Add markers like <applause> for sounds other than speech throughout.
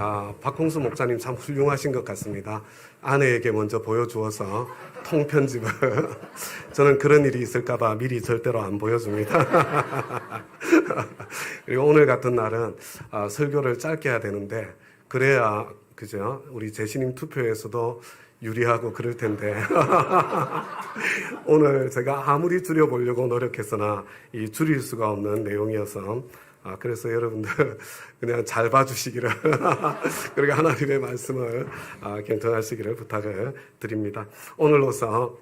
아, 박홍수 목사님 참 훌륭하신 것 같습니다. 아내에게 먼저 보여주어서 통편집을 <laughs> 저는 그런 일이 있을까봐 미리 절대로 안 보여줍니다. <laughs> 그리고 오늘 같은 날은 아, 설교를 짧게 해야 되는데 그래야 그죠? 우리 제신님 투표에서도 유리하고 그럴 텐데 <laughs> 오늘 제가 아무리 줄여보려고 노력했으나 이 줄일 수가 없는 내용이어서 아, 그래서 여러분들 <laughs> 그냥 잘 봐주시기를 <laughs> 그리고 하나님의 말씀을 아, 경청하시기를 부탁을 드립니다. 오늘로서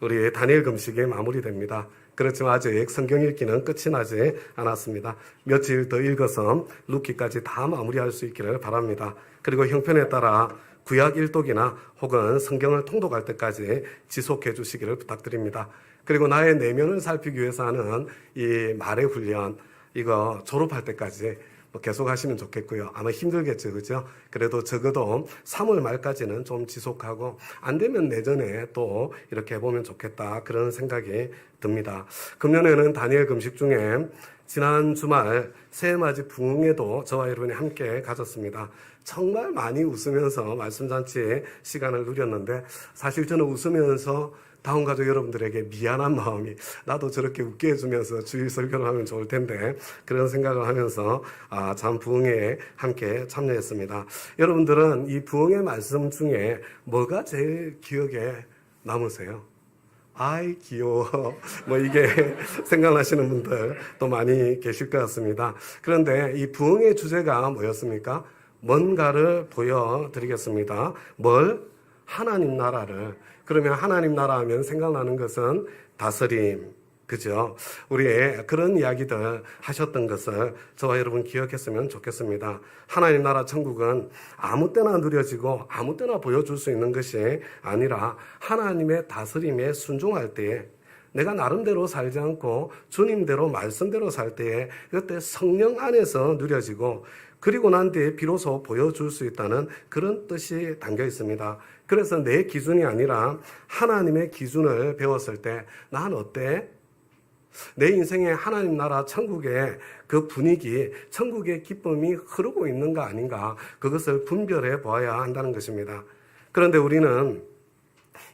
우리 다니엘 금식이 마무리됩니다. 그렇지만 아직 성경 읽기는 끝이 나지 않았습니다. 며칠 더 읽어서 룻기까지 다 마무리할 수 있기를 바랍니다. 그리고 형편에 따라 구약 일독이나 혹은 성경을 통독할 때까지 지속해 주시기를 부탁드립니다. 그리고 나의 내면을 살피기 위해서 하는 이 말의 훈련, 이거 졸업할 때까지 뭐 계속 하시면 좋겠고요. 아마 힘들겠죠, 그죠? 그래도 적어도 3월 말까지는 좀 지속하고 안 되면 내년에 또 이렇게 해보면 좋겠다 그런 생각이 듭니다. 금년에는 다니엘 금식 중에 지난 주말 새해맞이 부흥에도 저와 여러분이 함께 가졌습니다. 정말 많이 웃으면서 말씀잔치 시간을 누렸는데 사실 저는 웃으면서 다운 가족 여러분들에게 미안한 마음이 나도 저렇게 웃게 해주면서 주일 설교를 하면 좋을 텐데 그런 생각을 하면서 아, 참 부흥회에 함께 참여했습니다. 여러분들은 이 부흥의 말씀 중에 뭐가 제일 기억에 남으세요? 아이 귀여워 <laughs> 뭐 이게 <laughs> 생각나시는 분들 또 많이 계실 것 같습니다. 그런데 이 부흥의 주제가 뭐였습니까? 뭔가를 보여드리겠습니다. 뭘? 하나님 나라를. 그러면 하나님 나라 하면 생각나는 것은 다스림. 그죠? 우리의 그런 이야기들 하셨던 것을 저와 여러분 기억했으면 좋겠습니다. 하나님 나라 천국은 아무 때나 누려지고 아무 때나 보여줄 수 있는 것이 아니라 하나님의 다스림에 순종할 때에 내가 나름대로 살지 않고 주님대로 말씀대로 살 때에 그때 성령 안에서 누려지고 그리고 난 뒤에 비로소 보여줄 수 있다는 그런 뜻이 담겨 있습니다. 그래서 내 기준이 아니라 하나님의 기준을 배웠을 때 난 어때? 내 인생에 하나님 나라 천국의 그 분위기, 천국의 기쁨이 흐르고 있는가 아닌가 그것을 분별해 보아야 한다는 것입니다. 그런데 우리는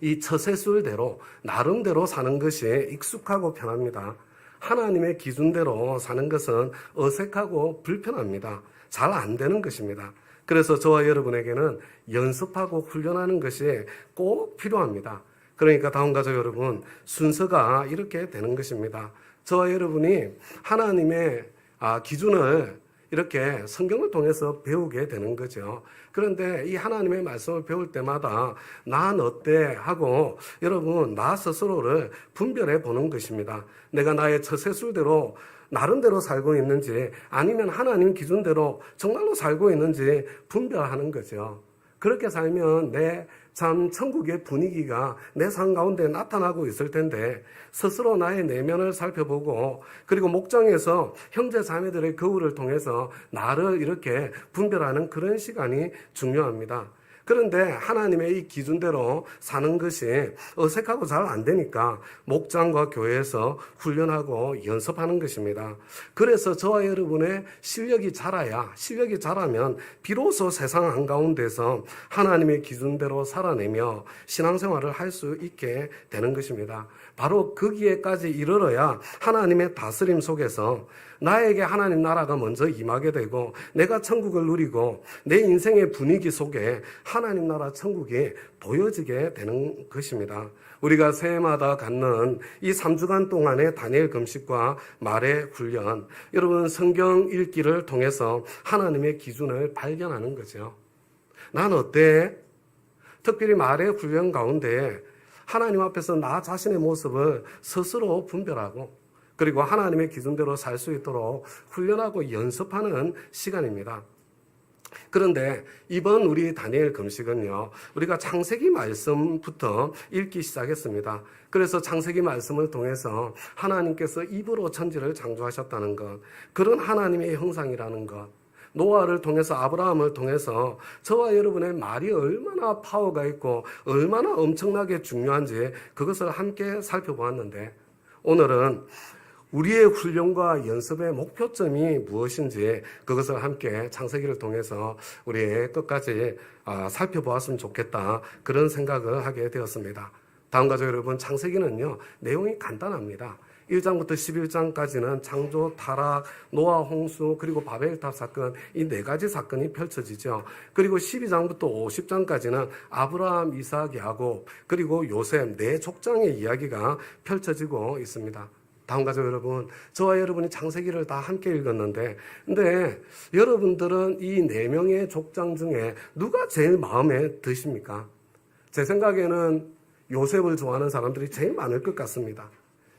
이 처세술대로 나름대로 사는 것이 익숙하고 편합니다. 하나님의 기준대로 사는 것은 어색하고 불편합니다. 잘 안 되는 것입니다. 그래서 저와 여러분에게는 연습하고 훈련하는 것이 꼭 필요합니다. 그러니까 다음 가족 여러분 순서가 이렇게 되는 것입니다. 저와 여러분이 하나님의 아, 기준을 이렇게 성경을 통해서 배우게 되는 거죠. 그런데 이 하나님의 말씀을 배울 때마다 난 어때 하고 여러분 나 스스로를 분별해 보는 것입니다. 내가 나의 처세술대로 나름대로 살고 있는지 아니면 하나님 기준대로 정말로 살고 있는지 분별하는 거죠. 그렇게 살면 내 참 천국의 분위기가 내 삶 가운데 나타나고 있을 텐데 스스로 나의 내면을 살펴보고 그리고 목장에서 형제 자매들의 거울을 통해서 나를 이렇게 분별하는 그런 시간이 중요합니다. 그런데 하나님의 이 기준대로 사는 것이 어색하고 잘 안 되니까 목장과 교회에서 훈련하고 연습하는 것입니다. 그래서 저와 여러분의 실력이 자라야, 실력이 자라면 비로소 세상 한가운데서 하나님의 기준대로 살아내며 신앙생활을 할 수 있게 되는 것입니다. 바로 거기에까지 이르러야 하나님의 다스림 속에서 나에게 하나님 나라가 먼저 임하게 되고 내가 천국을 누리고 내 인생의 분위기 속에 하나님 나라 천국이 보여지게 되는 것입니다. 우리가 새해마다 갖는 이 3주간 동안의 다니엘 금식과 말의 훈련, 여러분 성경 읽기를 통해서 하나님의 기준을 발견하는 거죠. 난 어때? 특별히 말의 훈련 가운데 하나님 앞에서 나 자신의 모습을 스스로 분별하고 그리고 하나님의 기준대로 살 수 있도록 훈련하고 연습하는 시간입니다. 그런데 이번 우리 다니엘 금식은요, 우리가 창세기 말씀부터 읽기 시작했습니다. 그래서 창세기 말씀을 통해서 하나님께서 입으로 천지를 창조하셨다는 것, 그런 하나님의 형상이라는 것, 노아를 통해서 아브라함을 통해서 저와 여러분의 말이 얼마나 파워가 있고 얼마나 엄청나게 중요한지 그것을 함께 살펴보았는데 오늘은 우리의 훈련과 연습의 목표점이 무엇인지 그것을 함께 창세기를 통해서 우리 끝까지 아, 살펴보았으면 좋겠다 그런 생각을 하게 되었습니다. 다음 가족 여러분 창세기는요 내용이 간단합니다. 1장부터 11장까지는 창조, 타락, 노아 홍수, 그리고 바벨탑 사건 이 네 가지 사건이 펼쳐지죠. 그리고 12장부터 50장까지는 아브라함, 이삭, 야곱, 그리고 요셉 네 족장의 이야기가 펼쳐지고 있습니다. 다음 가족 여러분, 저와 여러분이 창세기를 다 함께 읽었는데, 근데 여러분들은 이 네 명의 족장 중에 누가 제일 마음에 드십니까? 제 생각에는 요셉을 좋아하는 사람들이 제일 많을 것 같습니다.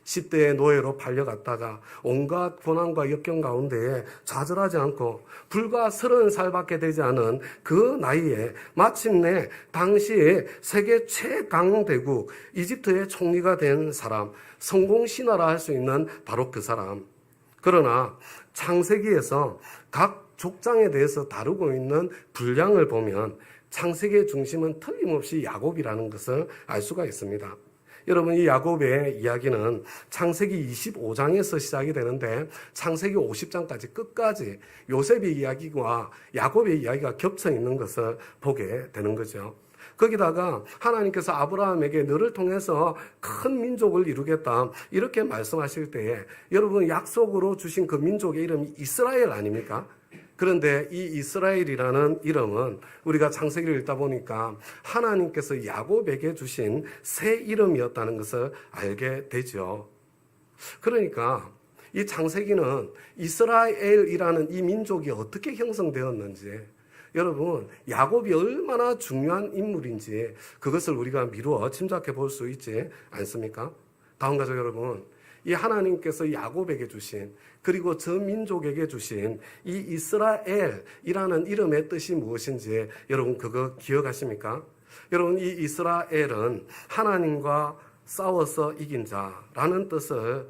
10대의 노예로 팔려갔다가 온갖 고난과 역경 가운데에 좌절하지 않고 불과 30살밖에 되지 않은 그 나이에 마침내 당시 세계 최강 대국 이집트의 총리가 된 사람, 성공 신화라 할 수 있는 바로 그 사람. 그러나 창세기에서 각 족장에 대해서 다루고 있는 분량을 보면 창세기의 중심은 틀림없이 야곱이라는 것을 알 수가 있습니다. 여러분 이 야곱의 이야기는 창세기 25장에서 시작이 되는데 창세기 50장까지 끝까지 요셉의 이야기와 야곱의 이야기가 겹쳐 있는 것을 보게 되는 거죠. 거기다가 하나님께서 아브라함에게 너를 통해서 큰 민족을 이루겠다 이렇게 말씀하실 때에 여러분 약속으로 주신 그 민족의 이름이 이스라엘 아닙니까? 그런데 이 이스라엘이라는 이름은 우리가 창세기를 읽다 보니까 하나님께서 야곱에게 주신 새 이름이었다는 것을 알게 되죠. 그러니까 이 창세기는 이스라엘이라는 이 민족이 어떻게 형성되었는지 여러분 야곱이 얼마나 중요한 인물인지 그것을 우리가 미루어 짐작해 볼 수 있지 않습니까? 다음 가족 여러분 이 하나님께서 야곱에게 주신 그리고 저 민족에게 주신 이 이스라엘이라는 이름의 뜻이 무엇인지 여러분 그거 기억하십니까? 여러분 이 이스라엘은 하나님과 싸워서 이긴 자라는 뜻을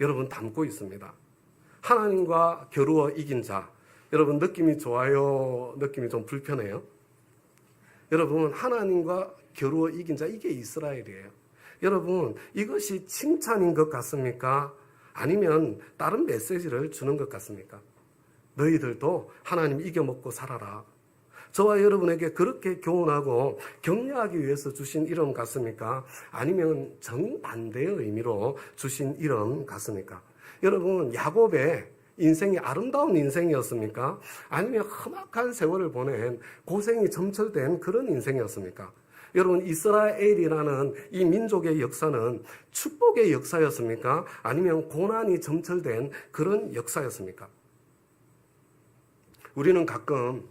여러분 담고 있습니다. 하나님과 겨루어 이긴 자. 여러분 느낌이 좋아요? 느낌이 좀 불편해요? 여러분 하나님과 겨루어 이긴 자 이게 이스라엘이에요. 여러분 이것이 칭찬인 것 같습니까? 아니면 다른 메시지를 주는 것 같습니까? 너희들도 하나님 이겨먹고 살아라. 저와 여러분에게 그렇게 교훈하고 격려하기 위해서 주신 이름 같습니까? 아니면 정반대의 의미로 주신 이름 같습니까? 여러분 야곱의 인생이 아름다운 인생이었습니까? 아니면 험악한 세월을 보낸 고생이 점철된 그런 인생이었습니까? 여러분 이스라엘이라는 이 민족의 역사는 축복의 역사였습니까? 아니면 고난이 점철된 그런 역사였습니까? 우리는 가끔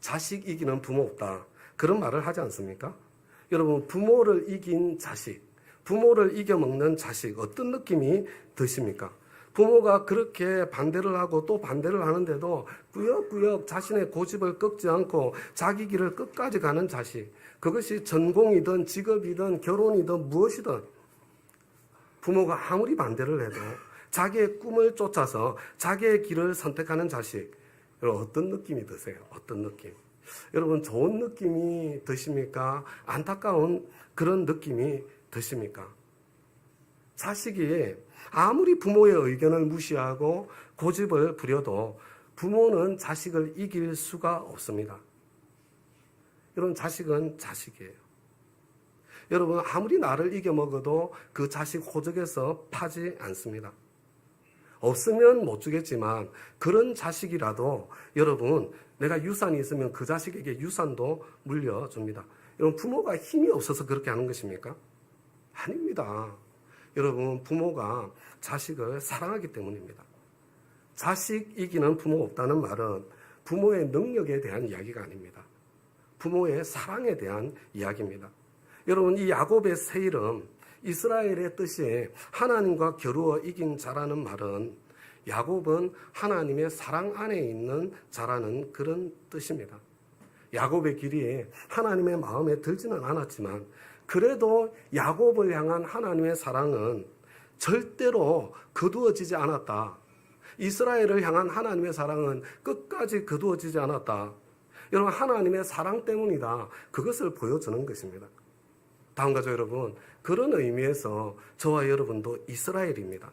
자식 이기는 부모 없다. 그런 말을 하지 않습니까? 여러분 부모를 이긴 자식, 부모를 이겨먹는 자식 어떤 느낌이 드십니까? 부모가 그렇게 반대를 하고 또 반대를 하는데도 꾸역꾸역 자신의 고집을 꺾지 않고 자기 길을 끝까지 가는 자식. 그것이 전공이든 직업이든 결혼이든 무엇이든 부모가 아무리 반대를 해도 자기의 꿈을 쫓아서 자기의 길을 선택하는 자식. 여러분 어떤 느낌이 드세요? 어떤 느낌? 여러분 좋은 느낌이 드십니까? 안타까운 그런 느낌이 드십니까? 자식이 아무리 부모의 의견을 무시하고 고집을 부려도 부모는 자식을 이길 수가 없습니다. 여러분, 자식은 자식이에요. 여러분, 아무리 나를 이겨먹어도 그 자식 호적에서 파지 않습니다. 없으면 못 주겠지만 그런 자식이라도 여러분, 내가 유산이 있으면 그 자식에게 유산도 물려줍니다. 여러분, 부모가 힘이 없어서 그렇게 하는 것입니까? 아닙니다. 여러분, 부모가 자식을 사랑하기 때문입니다. 자식 이기는 부모 없다는 말은 부모의 능력에 대한 이야기가 아닙니다. 부모의 사랑에 대한 이야기입니다. 여러분, 이 야곱의 새 이름, 이스라엘의 뜻이 하나님과 겨루어 이긴 자라는 말은 야곱은 하나님의 사랑 안에 있는 자라는 그런 뜻입니다. 야곱의 길이 하나님의 마음에 들지는 않았지만 그래도 야곱을 향한 하나님의 사랑은 절대로 거두어지지 않았다. 이스라엘을 향한 하나님의 사랑은 끝까지 거두어지지 않았다. 여러분, 하나님의 사랑 때문이다. 그것을 보여주는 것입니다. 다음 가족 여러분, 그런 의미에서 저와 여러분도 이스라엘입니다.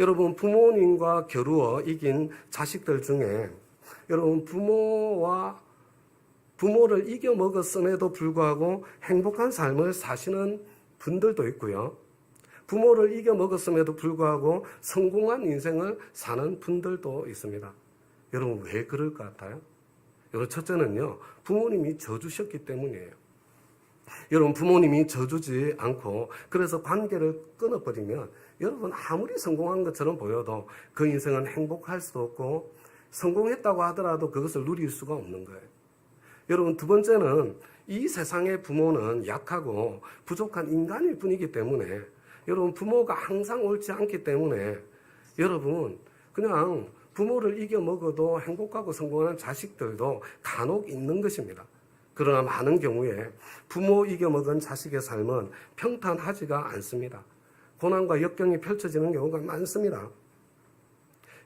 여러분 부모님과 겨루어 이긴 자식들 중에 여러분 부모와 부모를 이겨 먹었음에도 불구하고 행복한 삶을 사시는 분들도 있고요. 부모를 이겨 먹었음에도 불구하고 성공한 인생을 사는 분들도 있습니다. 여러분 왜 그럴 것 같아요? 여러분 첫째는요. 부모님이 져주셨기 때문이에요. 여러분 부모님이 져주지 않고 그래서 관계를 끊어버리면 여러분 아무리 성공한 것처럼 보여도 그 인생은 행복할 수도 없고 성공했다고 하더라도 그것을 누릴 수가 없는 거예요. 여러분 두 번째는 이 세상의 부모는 약하고 부족한 인간일 뿐이기 때문에 여러분 부모가 항상 옳지 않기 때문에 여러분 그냥 부모를 이겨 먹어도 행복하고 성공하는 자식들도 간혹 있는 것입니다. 그러나 많은 경우에 부모 이겨 먹은 자식의 삶은 평탄하지가 않습니다. 고난과 역경이 펼쳐지는 경우가 많습니다.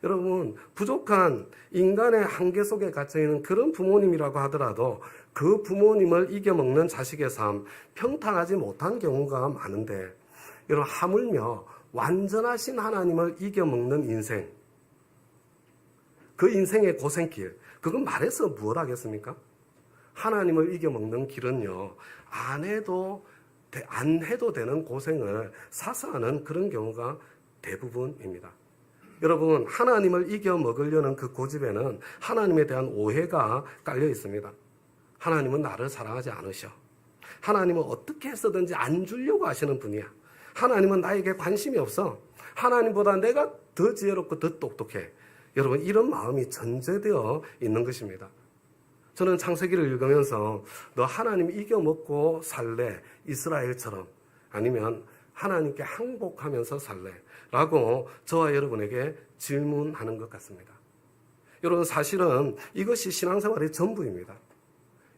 여러분, 부족한 인간의 한계 속에 갇혀있는 그런 부모님이라고 하더라도 그 부모님을 이겨먹는 자식의 삶, 평탄하지 못한 경우가 많은데, 여러분, 하물며 완전하신 하나님을 이겨먹는 인생, 그 인생의 고생길, 그건 말해서 무엇 하겠습니까? 하나님을 이겨먹는 길은요, 안 해도, 안 해도 되는 고생을 사서 하는 그런 경우가 대부분입니다. 여러분, 하나님을 이겨 먹으려는 그 고집에는 하나님에 대한 오해가 깔려 있습니다. 하나님은 나를 사랑하지 않으셔. 하나님은 어떻게 해서든지 안 주려고 하시는 분이야. 하나님은 나에게 관심이 없어. 하나님보다 내가 더 지혜롭고 더 똑똑해. 여러분, 이런 마음이 전제되어 있는 것입니다. 저는 창세기를 읽으면서 너 하나님 이겨 먹고 살래. 이스라엘처럼. 아니면 하나님께 항복하면서 살래. 라고 저와 여러분에게 질문하는 것 같습니다. 여러분, 사실은 이것이 신앙생활의 전부입니다.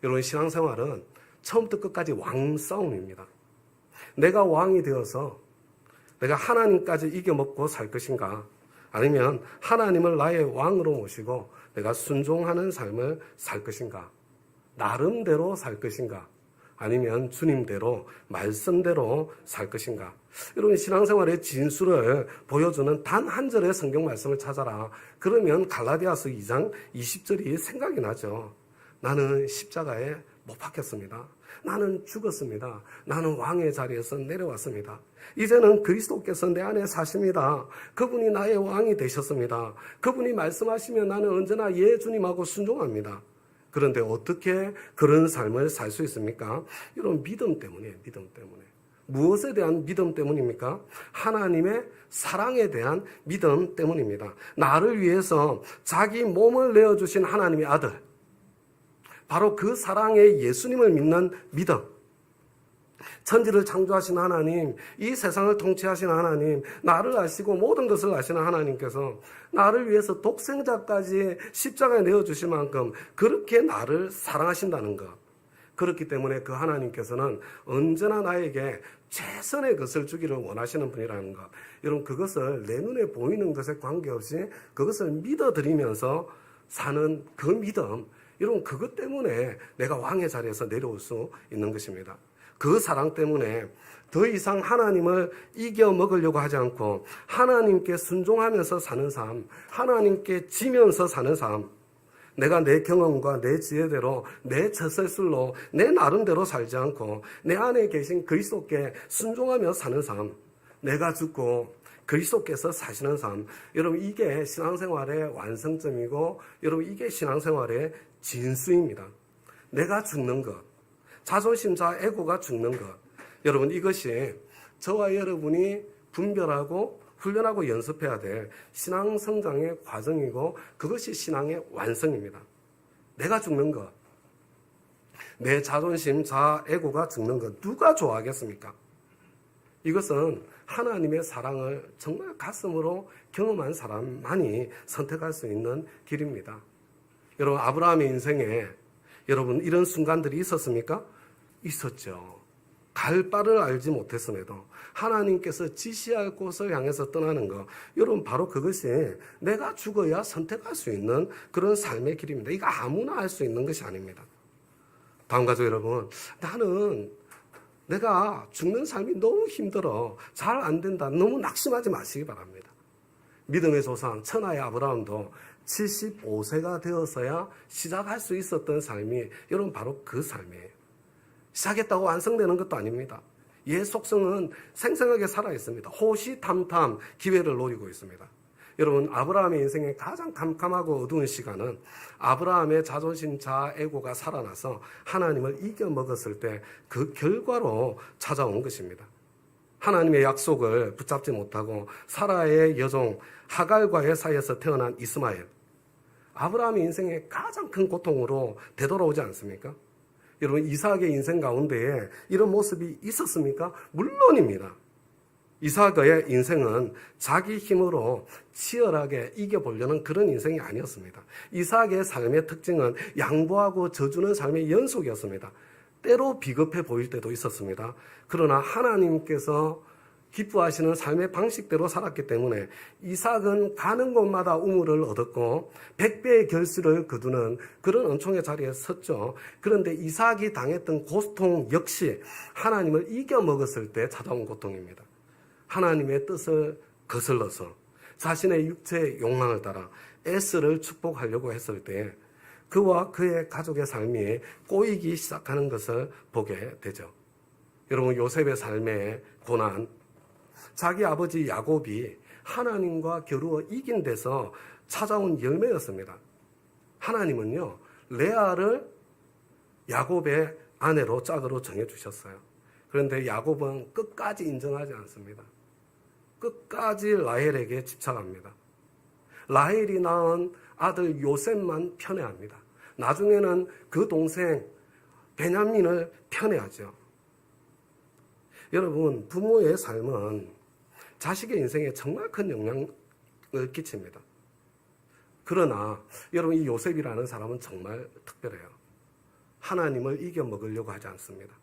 여러분, 신앙생활은 처음부터 끝까지 왕싸움입니다. 내가 왕이 되어서 내가 하나님까지 이겨먹고 살 것인가? 아니면 하나님을 나의 왕으로 모시고 내가 순종하는 삶을 살 것인가? 나름대로 살 것인가? 아니면 주님대로 말씀대로 살 것인가? 여러분 신앙생활의 진수를 보여주는 단 한 절의 성경 말씀을 찾아라. 그러면 갈라디아서 2장 20절이 생각이 나죠. 나는 십자가에 못 박혔습니다. 나는 죽었습니다. 나는 왕의 자리에서 내려왔습니다. 이제는 그리스도께서 내 안에 사십니다. 그분이 나의 왕이 되셨습니다. 그분이 말씀하시면 나는 언제나 예 주님하고 순종합니다. 그런데 어떻게 그런 삶을 살 수 있습니까? 여러분 믿음 때문에 믿음 때문에 무엇에 대한 믿음 때문입니까? 하나님의 사랑에 대한 믿음 때문입니다. 나를 위해서 자기 몸을 내어 주신 하나님의 아들 바로 그 사랑의 예수님을 믿는 믿음. 천지를 창조하신 하나님, 이 세상을 통치하신 하나님, 나를 아시고 모든 것을 아시는 하나님께서 나를 위해서 독생자까지 십자가에 내어주실 만큼 그렇게 나를 사랑하신다는 것. 그렇기 때문에 그 하나님께서는 언제나 나에게 최선의 것을 주기를 원하시는 분이라는 것. 여러분, 그것을 내 눈에 보이는 것에 관계없이 그것을 믿어드리면서 사는 그 믿음. 여러분, 그것 때문에 내가 왕의 자리에서 내려올 수 있는 것입니다. 그 사랑 때문에 더 이상 하나님을 이겨 먹으려고 하지 않고 하나님께 순종하면서 사는 삶, 하나님께 지면서 사는 삶, 내가 내 경험과 내 지혜대로 내 처설술로 내 나름대로 살지 않고 내 안에 계신 그리스도께 순종하며 사는 삶, 내가 죽고 그리스도께서 사시는 삶, 여러분 이게 신앙생활의 완성점이고 여러분 이게 신앙생활의 진수입니다. 내가 죽는 것, 자존심자 에고가 죽는 것. 여러분 이것이 저와 여러분이 분별하고 훈련하고 연습해야 될 신앙 성장의 과정이고 그것이 신앙의 완성입니다. 내가 죽는 것. 내 자존심, 자, 에고가 죽는 것. 누가 좋아하겠습니까? 이것은 하나님의 사랑을 정말 가슴으로 경험한 사람만이 선택할 수 있는 길입니다. 여러분, 아브라함의 인생에 여러분 이런 순간들이 있었습니까? 있었죠. 갈 바를 알지 못했음에도 하나님께서 지시할 곳을 향해서 떠나는 것. 여러분, 바로 그것이 내가 죽어야 선택할 수 있는 그런 삶의 길입니다. 이거 아무나 할 수 있는 것이 아닙니다. 다음 가족 여러분, 나는 내가 죽는 삶이 너무 힘들어. 잘 안 된다. 너무 낙심하지 마시기 바랍니다. 믿음의 조상 천하의 아브라함도 75세가 되어서야 시작할 수 있었던 삶이 여러분 바로 그 삶이에요. 시작했다고 완성되는 것도 아닙니다. 옛 속성은 생생하게 살아 있습니다. 호시탐탐 기회를 노리고 있습니다. 여러분 아브라함의 인생의 가장 캄캄하고 어두운 시간은 아브라함의 자존심 자애고가 살아나서 하나님을 이겨 먹었을 때 그 결과로 찾아온 것입니다. 하나님의 약속을 붙잡지 못하고 사라의 여종 하갈과의 사이에서 태어난 이스마엘. 아브라함의 인생의 가장 큰 고통으로 되돌아오지 않습니까? 여러분 이삭의 인생 가운데에 이런 모습이 있었습니까? 물론입니다. 이삭의 인생은 자기 힘으로 치열하게 이겨보려는 그런 인생이 아니었습니다. 이삭의 삶의 특징은 양보하고 져주는 삶의 연속이었습니다. 때로 비겁해 보일 때도 있었습니다. 그러나 하나님께서 기뻐하시는 삶의 방식대로 살았기 때문에 이삭은 가는 곳마다 우물을 얻었고 백배의 결실을 거두는 그런 은총의 자리에 섰죠. 그런데 이삭이 당했던 고통 역시 하나님을 이겨 먹었을 때 찾아온 고통입니다. 하나님의 뜻을 거슬러서 자신의 육체의 욕망을 따라 에스를 축복하려고 했을 때 그와 그의 가족의 삶이 꼬이기 시작하는 것을 보게 되죠. 여러분 요셉의 삶의 고난 자기 아버지 야곱이 하나님과 겨루어 이긴 데서 찾아온 열매였습니다. 하나님은요 레아를 야곱의 아내로 짝으로 정해 주셨어요. 그런데 야곱은 끝까지 인정하지 않습니다. 끝까지 라헬에게 집착합니다. 라헬이 낳은 아들 요셉만 편애합니다. 나중에는 그 동생 베냐민을 편애하죠. 여러분, 부모의 삶은 자식의 인생에 정말 큰 영향을 끼칩니다. 그러나 여러분 이 요셉이라는 사람은 정말 특별해요. 하나님을 이겨 먹으려고 하지 않습니다.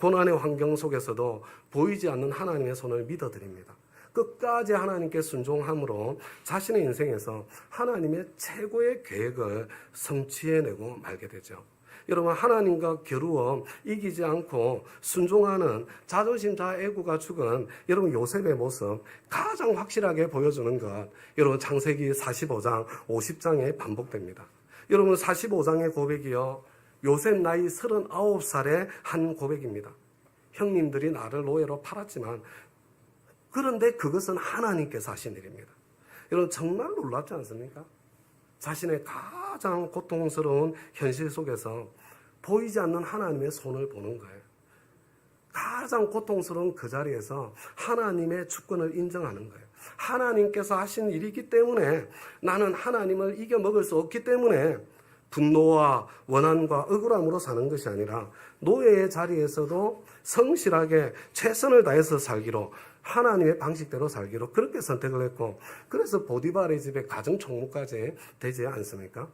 고난의 환경 속에서도 보이지 않는 하나님의 손을 믿어드립니다. 끝까지 하나님께 순종함으로 자신의 인생에서 하나님의 최고의 계획을 성취해내고 말게 되죠. 여러분 하나님과 겨루어 이기지 않고 순종하는 자존심 자 애구가 죽은 여러분 요셉의 모습 가장 확실하게 보여주는 것 여러분 창세기 45장 50장에 반복됩니다. 여러분 45장의 고백이요 요셉 나이 39살의 한 고백입니다. 형님들이 나를 노예로 팔았지만 그런데 그것은 하나님께서 하신 일입니다. 여러분 정말 놀랍지 않습니까? 자신의 가장 고통스러운 현실 속에서 보이지 않는 하나님의 손을 보는 거예요. 가장 고통스러운 그 자리에서 하나님의 주권을 인정하는 거예요. 하나님께서 하신 일이기 때문에 나는 하나님을 이겨 먹을 수 없기 때문에 분노와 원한과 억울함으로 사는 것이 아니라 노예의 자리에서도 성실하게 최선을 다해서 살기로 하나님의 방식대로 살기로 그렇게 선택을 했고 그래서 보디발의 집에 가정 총무까지 되지 않습니까?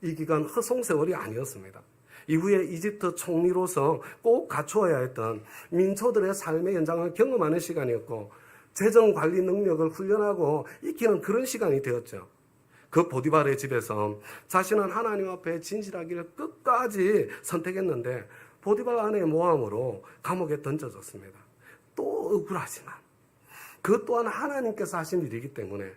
이 기간 허송 세월이 아니었습니다. 이후에 이집트 총리로서 꼭 갖추어야 했던 민초들의 삶의 현장을 경험하는 시간이었고 재정 관리 능력을 훈련하고 익히는 그런 시간이 되었죠. 그 보디발의 집에서 자신은 하나님 앞에 진실하기를 끝까지 선택했는데 보디발 아내의 모함으로 감옥에 던져졌습니다. 또 억울하지만 그 또한 하나님께서 하신 일이기 때문에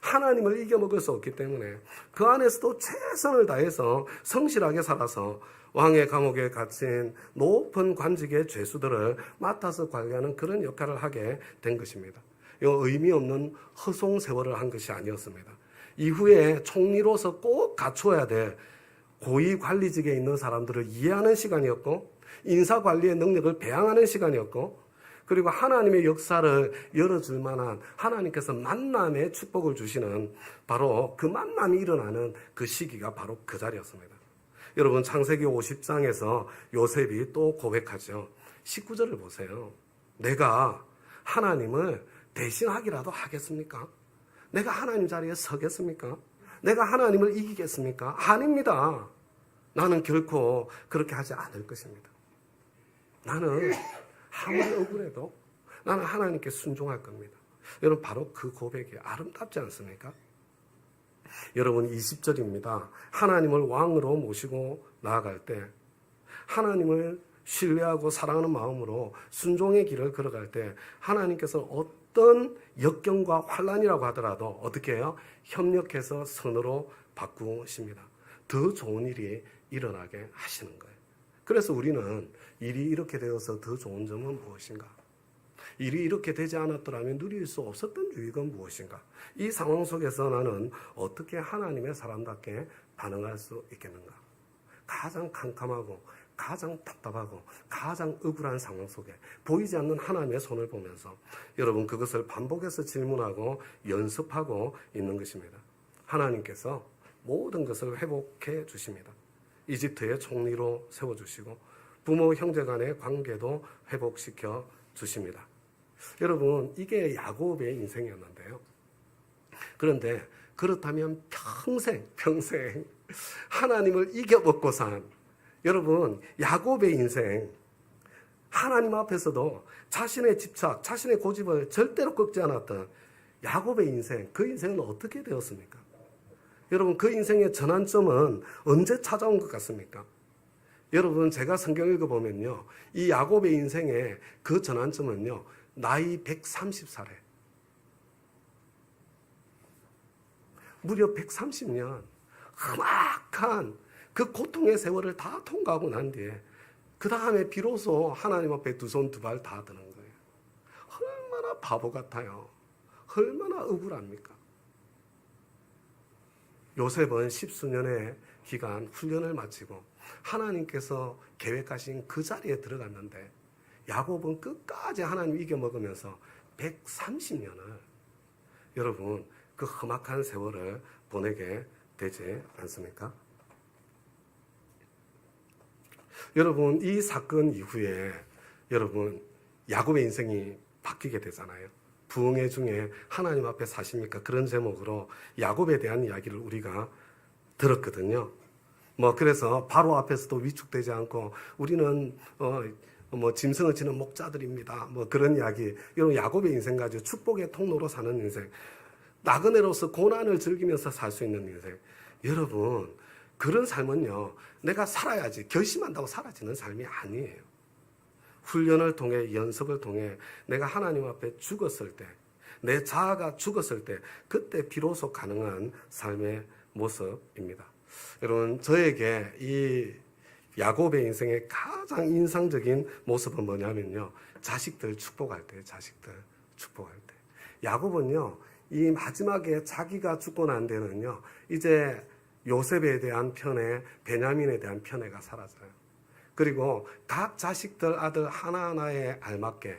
하나님을 이겨먹을 수 없기 때문에 그 안에서도 최선을 다해서 성실하게 살아서 왕의 감옥에 갇힌 높은 관직의 죄수들을 맡아서 관리하는 그런 역할을 하게 된 것입니다. 이거 의미 없는 허송 세월을 한 것이 아니었습니다. 이후에 총리로서 꼭 갖춰야 될 고위 관리직에 있는 사람들을 이해하는 시간이었고 인사 관리의 능력을 배양하는 시간이었고 그리고 하나님의 역사를 열어줄 만한 하나님께서 만남의 축복을 주시는 바로 그 만남이 일어나는 그 시기가 바로 그 자리였습니다. 여러분 창세기 50장에서 요셉이 또 고백하죠. 19절을 보세요. 내가 하나님을 대신하기라도 하겠습니까? 내가 하나님 자리에 서겠습니까? 내가 하나님을 이기겠습니까? 아닙니다. 나는 결코 그렇게 하지 않을 것입니다. 나는 아무리 억울해도 나는 하나님께 순종할 겁니다. 여러분 바로 그 고백이 아름답지 않습니까? 여러분 20절입니다. 하나님을 왕으로 모시고 나아갈 때 하나님을 신뢰하고 사랑하는 마음으로 순종의 길을 걸어갈 때 하나님께서 어떤 역경과 환란이라고 하더라도 어떻게 해요? 협력해서 선으로 바꾸십니다. 더 좋은 일이 일어나게 하시는 거예요. 그래서 우리는 일이 이렇게 되어서 더 좋은 점은 무엇인가? 일이 이렇게 되지 않았더라면 누릴 수 없었던 유익은 무엇인가? 이 상황 속에서 나는 어떻게 하나님의 사람답게 반응할 수 있겠는가? 가장 캄캄하고 가장 답답하고 가장 억울한 상황 속에 보이지 않는 하나님의 손을 보면서 여러분 그것을 반복해서 질문하고 연습하고 있는 것입니다. 하나님께서 모든 것을 회복해 주십니다. 이집트의 총리로 세워주시고 부모 형제 간의 관계도 회복시켜 주십니다. 여러분 이게 야곱의 인생이었는데요. 그런데 그렇다면 평생 평생 하나님을 이겨먹고 산 여러분 야곱의 인생 하나님 앞에서도 자신의 집착, 자신의 고집을 절대로 꺾지 않았던 야곱의 인생, 그 인생은 어떻게 되었습니까? 여러분 그 인생의 전환점은 언제 찾아온 것 같습니까? 여러분 제가 성경 읽어보면요 이 야곱의 인생의 그 전환점은요 나이 130살에 무려 130년 험악한 그 고통의 세월을 다 통과하고 난 뒤에 그 다음에 비로소 하나님 앞에 두 손 두 발 다 드는 거예요. 얼마나 바보 같아요. 얼마나 억울합니까? 요셉은 십수년의 기간 훈련을 마치고 하나님께서 계획하신 그 자리에 들어갔는데 야곱은 끝까지 하나님 이겨먹으면서 130년을 여러분 그 험악한 세월을 보내게 되지 않습니까? 여러분 이 사건 이후에 여러분 야곱의 인생이 바뀌게 되잖아요. 부흥회 중에 하나님 앞에 사십니까? 그런 제목으로 야곱에 대한 이야기를 우리가 들었거든요. 뭐 그래서 바로 앞에서도 위축되지 않고 우리는 어, 뭐 짐승을 지는 목자들입니다. 뭐 그런 이야기. 이런 야곱의 인생 가지고 축복의 통로로 사는 인생. 나그네로서 고난을 즐기면서 살 수 있는 인생. 여러분 그런 삶은요, 내가 살아야지, 결심한다고 사라지는 삶이 아니에요. 훈련을 통해, 연습을 통해, 내가 하나님 앞에 죽었을 때, 내 자아가 죽었을 때, 그때 비로소 가능한 삶의 모습입니다. 여러분, 저에게 이 야곱의 인생의 가장 인상적인 모습은 뭐냐면요. 자식들 축복할 때, 자식들 축복할 때. 야곱은요, 이 마지막에 자기가 죽고 난 데는요, 이제 요셉에 대한 편애, 베냐민에 대한 편애가 사라져요. 그리고 각 자식들 아들 하나하나에 알맞게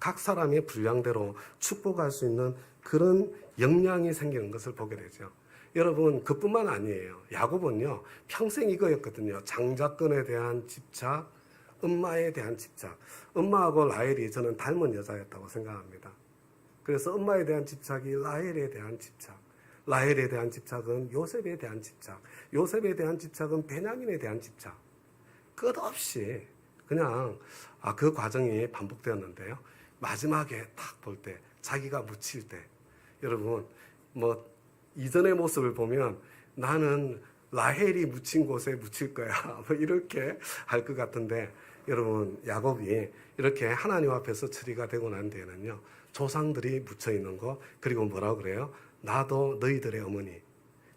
각 사람의 분량대로 축복할 수 있는 그런 역량이 생기는 것을 보게 되죠. 여러분, 그뿐만 아니에요. 야곱은요, 평생 이거였거든요. 장자권에 대한 집착, 엄마에 대한 집착. 엄마하고 라헬이 저는 닮은 여자였다고 생각합니다. 그래서 엄마에 대한 집착이 라헬에 대한 집착. 라헬에 대한 집착은 요셉에 대한 집착, 요셉에 대한 집착은 베냐민에 대한 집착. 끝없이 그냥 아, 그 과정이 반복되었는데요. 마지막에 딱 볼 때, 자기가 묻힐 때, 여러분, 뭐, 이전의 모습을 보면 나는 라헬이 묻힌 곳에 묻힐 거야. <laughs> 뭐 이렇게 할 것 같은데, 여러분, 야곱이 이렇게 하나님 앞에서 처리가 되고 난 뒤에는요, 조상들이 묻혀 있는 거, 그리고 뭐라고 그래요? 나도 너희들의 어머니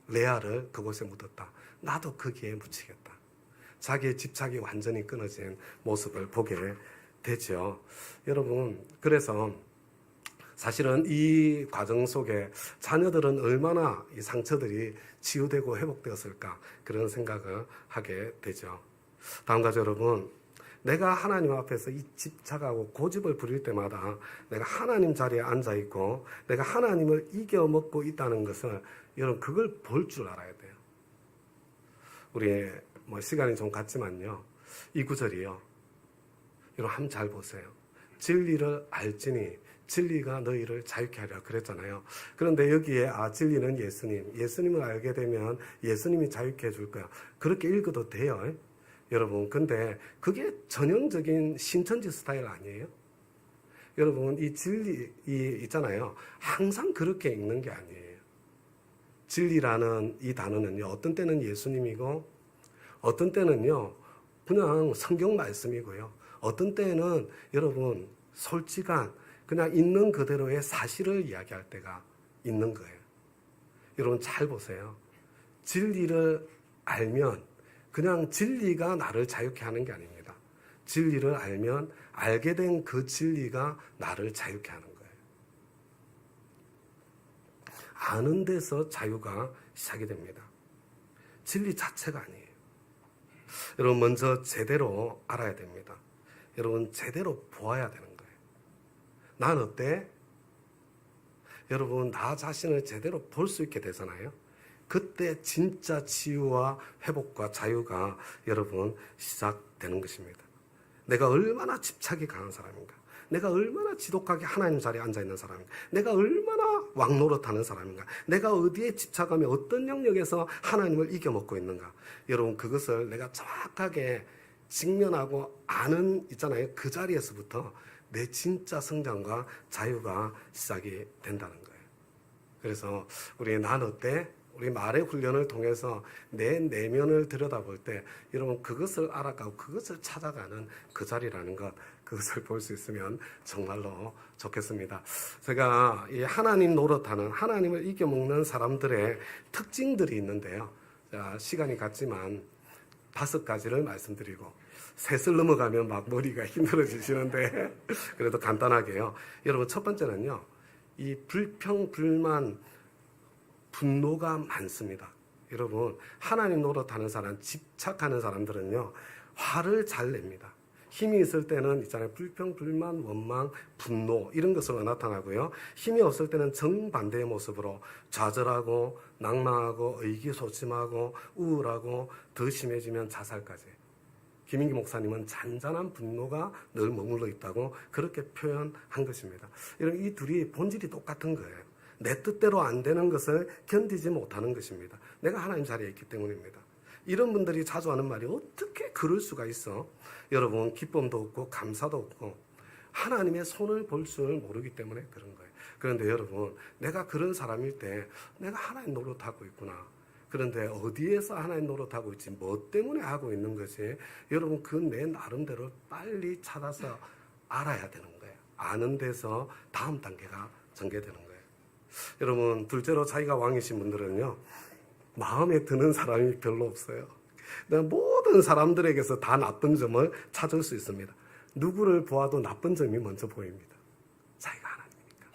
레아를 그곳에 묻었다. 나도 거기에 묻히겠다. 자기의 집착이 완전히 끊어진 모습을 보게 되죠. 여러분, 그래서 사실은 이 과정 속에 자녀들은 얼마나 이 상처들이 치유되고 회복되었을까 그런 생각을 하게 되죠. 다음 가지 여러분, 내가 하나님 앞에서 이 집착하고 고집을 부릴 때마다 내가 하나님 자리에 앉아 있고 내가 하나님을 이겨 먹고 있다는 것을 여러분 그걸 볼 줄 알아야 돼요. 우리 뭐 시간이 좀 갔지만요. 이 구절이요. 여러분 한번 잘 보세요. 진리를 알지니 진리가 너희를 자유케 하리라 그랬잖아요. 그런데 여기에 아 진리는 예수님, 예수님을 알게 되면 예수님이 자유케 해줄 거야. 그렇게 읽어도 돼요. 여러분, 근데 그게 전형적인 신천지 스타일 아니에요? 여러분, 이 진리, 이 있잖아요. 항상 그렇게 읽는 게 아니에요. 진리라는 이 단어는요, 어떤 때는 예수님이고, 어떤 때는요, 그냥 성경 말씀이고요. 어떤 때는 여러분, 솔직한 그냥 있는 그대로의 사실을 이야기할 때가 있는 거예요. 여러분 잘 보세요. 진리를 알면 그냥 진리가 나를 자유케 하는 게 아닙니다. 진리를 알면 알게 된 그 진리가 나를 자유케 하는 거예요. 아는 데서 자유가 시작이 됩니다. 진리 자체가 아니에요. 여러분 먼저 제대로 알아야 됩니다. 여러분 제대로 보아야 되는. 난 어때? 여러분 나 자신을 제대로 볼 수 있게 되잖아요. 그때 진짜 치유와 회복과 자유가 여러분 시작되는 것입니다. 내가 얼마나 집착이 강한 사람인가? 내가 얼마나 지독하게 하나님 자리에 앉아 있는 사람인가? 내가 얼마나 왕노릇하는 사람인가? 내가 어디에 집착하며 어떤 영역에서 하나님을 이겨먹고 있는가? 여러분 그것을 내가 정확하게 직면하고 아는 있잖아요. 그 자리에서부터 내 진짜 성장과 자유가 시작이 된다는 거예요. 그래서 우리 난 어때? 우리 말의 훈련을 통해서 내 내면을 들여다볼 때 여러분 그것을 알아가고 그것을 찾아가는 그 자리라는 것 그것을 볼 수 있으면 정말로 좋겠습니다. 제가 이 하나님 노릇하는 하나님을 이겨먹는 사람들의 특징들이 있는데요. 자, 시간이 갔지만 다섯 가지를 말씀드리고 셋을 넘어가면 막 머리가 <laughs> 힘들어지시는데 그래도 간단하게요. 여러분 첫 번째는요. 이 불평 불만 분노가 많습니다. 여러분 하나님 노릇하는 사람 집착하는 사람들은요. 화를 잘 냅니다. 힘이 있을 때는 있잖아요. 불평, 불만, 원망, 분노 이런 것으로 나타나고요. 힘이 없을 때는 정반대의 모습으로 좌절하고 낭망하고 의기소침하고 우울하고 더 심해지면 자살까지. 김인기 목사님은 잔잔한 분노가 늘 머물러 있다고 그렇게 표현한 것입니다. 이런 이 둘이 본질이 똑같은 거예요. 내 뜻대로 안 되는 것을 견디지 못하는 것입니다. 내가 하나님 자리에 있기 때문입니다. 이런 분들이 자주 하는 말이 어떻게 그럴 수가 있어? 여러분 기쁨도 없고 감사도 없고 하나님의 손을 볼 줄 모르기 때문에 그런 거예요. 그런데 여러분 내가 그런 사람일 때 내가 하나님 노릇하고 있구나. 그런데 어디에서 하나님 노릇하고 있지? 뭐 때문에 하고 있는 것이 여러분 그 내 나름대로 빨리 찾아서 알아야 되는 거예요. 아는 데서 다음 단계가 전개되는 거예요. 여러분 둘째로 자기가 왕이신 분들은요 마음에 드는 사람이 별로 없어요. 모든 사람들에게서 다 나쁜 점을 찾을 수 있습니다. 누구를 보아도 나쁜 점이 먼저 보입니다. 자기가 하나님이니까.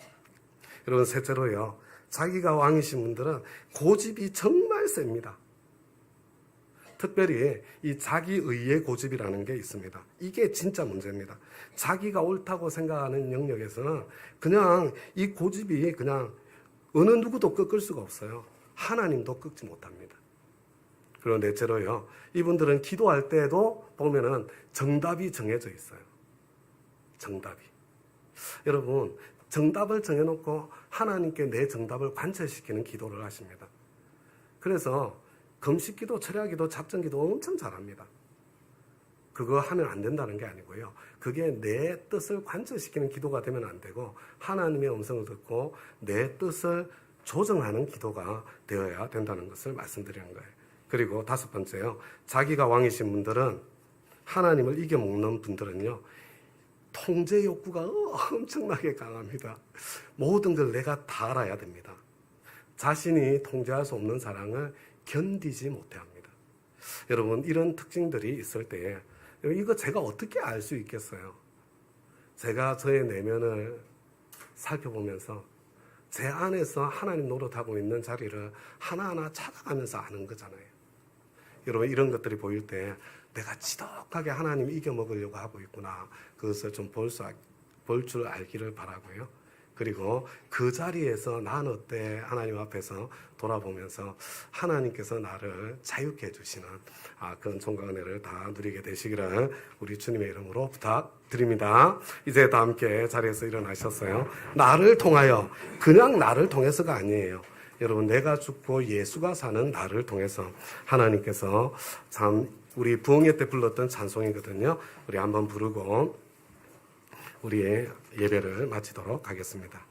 여러분 셋째로요. 자기가 왕이신 분들은 고집이 정말 셉니다. 특별히 이 자기 의의 고집이라는 게 있습니다. 이게 진짜 문제입니다. 자기가 옳다고 생각하는 영역에서는 그냥 이 고집이 그냥 어느 누구도 꺾을 수가 없어요. 하나님도 꺾지 못합니다. 그리고 넷째로요. 이분들은 기도할 때도 보면은 정답이 정해져 있어요. 정답이. 여러분, 정답을 정해놓고 하나님께 내 정답을 관철시키는 기도를 하십니다. 그래서 금식기도, 철야기도, 작전기도 엄청 잘합니다. 그거 하면 안 된다는 게 아니고요. 그게 내 뜻을 관철시키는 기도가 되면 안 되고 하나님의 음성을 듣고 내 뜻을 조정하는 기도가 되어야 된다는 것을 말씀드리는 거예요. 그리고 다섯 번째요. 자기가 왕이신 분들은 하나님을 이겨먹는 분들은요. 통제 욕구가 엄청나게 강합니다. 모든 걸 내가 다 알아야 됩니다. 자신이 통제할 수 없는 사랑을 견디지 못해 합니다. 여러분, 이런 특징들이 있을 때에 이거 제가 어떻게 알 수 있겠어요? 제가 저의 내면을 살펴보면서 제 안에서 하나님 노릇하고 있는 자리를 하나하나 찾아가면서 아는 거잖아요. 여러분, 이런 것들이 보일 때 내가 지독하게 하나님 이겨먹으려고 하고 있구나. 그것을 좀 볼 수, 볼줄 알기를 바라고요. 그리고 그 자리에서 난 어때 하나님 앞에서 돌아보면서 하나님께서 나를 자유케 해주시는 아, 그런 종과 은혜를 다 누리게 되시기를 우리 주님의 이름으로 부탁드립니다. 이제 다 함께 자리에서 일어나셨어요. 나를 통하여 그냥 나를 통해서가 아니에요. 여러분 내가 죽고 예수가 사는 나를 통해서 하나님께서 참 우리 부흥회 때 불렀던 찬송이거든요. 우리 한번 부르고 우리의 예배를 마치도록 하겠습니다.